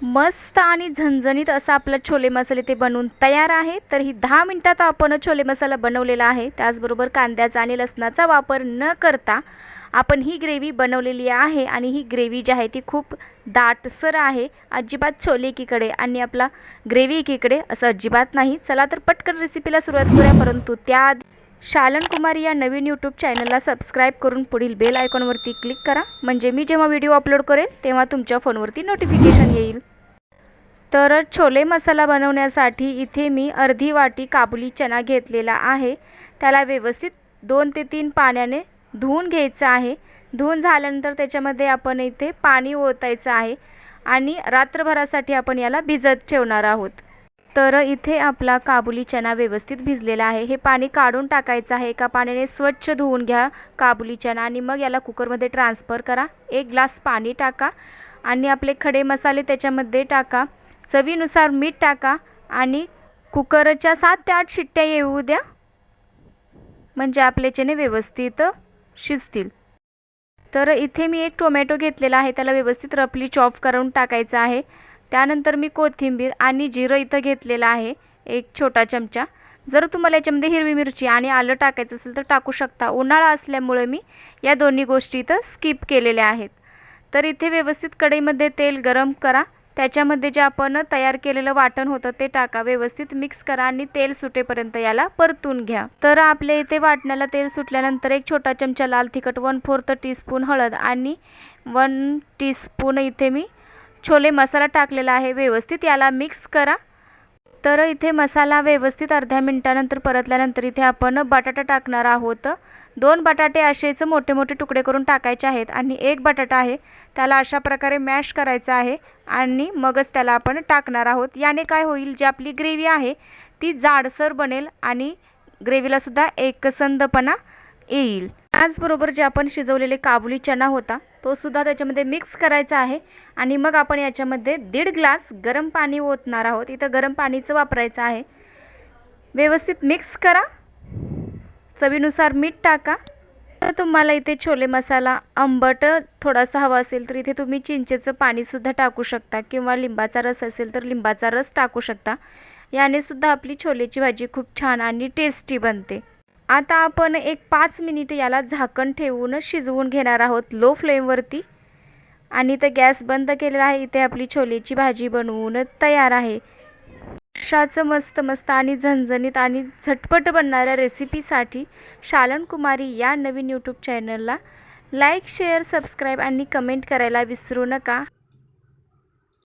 मस्त आणि झणझणीत असा आपला छोले मसाले ते बनवून तयार आहे. तर ही दहा मिनटात आपण छोले मसाला बनवलेला आहे. त्याचबरोबर कांद्याचा आणि लसणाचा वापर न करता आपण ही ग्रेव्ही बनवलेली आहे आणि ही ग्रेव्ही जी आहे ती खूप दाटसर आहे. अजिबात छोले एकीकडे आणि आपला ग्रेव्ही एकीकडे असं अजिबात नाही. चला तर पटकन रेसिपीला सुरुवात करूया. परंतु त्या शालन कुमार या नवीन यूट्यूब चॅनलला सबस्क्राईब करून पुढील बेल आयकॉनवरती क्लिक करा. म्हणजे मी जेव्हा व्हिडिओ अपलोड करेल तेव्हा तुमच्या फोनवरती नोटिफिकेशन येईल. तर छोले मसाला बनवण्यासाठी इथे मी अर्धी वाटी काबुली चना घेतलेला आहे. त्याला व्यवस्थित दोन ते तीन पाण्याने धुवून घ्यायचं आहे. धुवून झाल्यानंतर त्याच्यामध्ये आपण इथे पाणी ओतायचं आहे. आणि रात्रभरासाठी आपण याला भिजत ठेवणार आहोत. तर इथे आपला काबुली चना व्यवस्थित भिजलेला आहे. हे पाणी काढून टाकायचं आहे. एका पाण्याने स्वच्छ धुवून घ्या काबुली चना आणि मग याला कुकरमध्ये ट्रान्सफर करा. एक ग्लास पाणी टाका आणि आपले खडे मसाले त्याच्यामध्ये टाका. चवीनुसार मीठ टाका आणि कुकरच्या सात ते आठ शिट्ट्या येऊ द्या. म्हणजे आपले चणे व्यवस्थित शिजतील. तर इथे मी एक टोमॅटो घेतलेला आहे. त्याला व्यवस्थित रफली चॉप करून टाकायचं आहे. त्यानंतर मी कोथिंबीर आणि जिरं इथं घेतलेलं आहे एक छोटा चमचा. जर तुम्हाला याच्यामध्ये हिरवी मिरची आणि आलं टाकायचं असेल तर टाकू शकता. उन्हाळा असल्यामुळे मी या दोन्ही गोष्टी इथं स्किप केलेल्या आहेत. तर इथे व्यवस्थित कढईमध्ये तेल गरम करा. त्याच्यामध्ये जे आपण तयार केलेलं वाटण होतं ते टाका. व्यवस्थित मिक्स करा आणि तेल सुटेपर्यंत याला परतून घ्या. तर आपल्या इथे वाटण्याला तेल सुटल्यानंतर एक छोटा चमचा लाल तिखट वन फोर्थ टीस्पून हळद आणि वन टीस्पून इथे मी छोले मसाला टाकलेला आहे व्यवस्थित याला मिक्स करा. तर इथे मसाला व्यवस्थित अर्ध्या मिनटानंतर परतल्यानंतर इथे आपण बटाटा टाकणार आहोत. दोन बटाटे असेच मोठे मोठे तुकडे करून टाकायचे आहेत आणि एक बटाटा आहे त्याला अशा प्रकारे मॅश करायचा आहे आणि मगच त्याला आपण टाकणार आहोत. याने काय होईल जी आपली ग्रेव्ही आहे ती जाडसर बनेल आणि ग्रेव्हीलासुद्धा एकसंधपणा येईल. त्याचबरोबर जे आपण शिजवलेले काबुली चना होता तो सुद्धा त्याच्यामध्ये मिक्स करायचा आहे. आणि मग आपण याच्यामध्ये दीड ग्लास गरम पाणी ओतणार आहोत. इथं गरम पाणीचं वापरायचं आहे. व्यवस्थित मिक्स करा. चवीनुसार मीठ टाका. तर तुम्हाला इथे छोले मसाला आंबट थोडासा हवा असेल तर इथे तुम्ही चिंचेचं पाणीसुद्धा टाकू शकता किंवा लिंबाचा रस असेल तर लिंबाचा रस टाकू शकता. याने सुद्धा आपली छोलेची भाजी खूप छान आणि टेस्टी बनते. आता आपण एक पाच मिनिट याला झाकण ठेवून शिजवून घेणार आहोत लो फ्लेमवरती आणि इथं गॅस बंद केलेला आहे. इथे आपली छोलेची भाजी बनवून तयार आहे. अशाच मस्त मस्त आणि झणझणीत आणि झटपट बनणाऱ्या रेसिपीसाठी शालन कुमारी या नवीन यूट्यूब चॅनलला लाईक शेअर सबस्क्राईब आणि कमेंट करायला विसरू नका.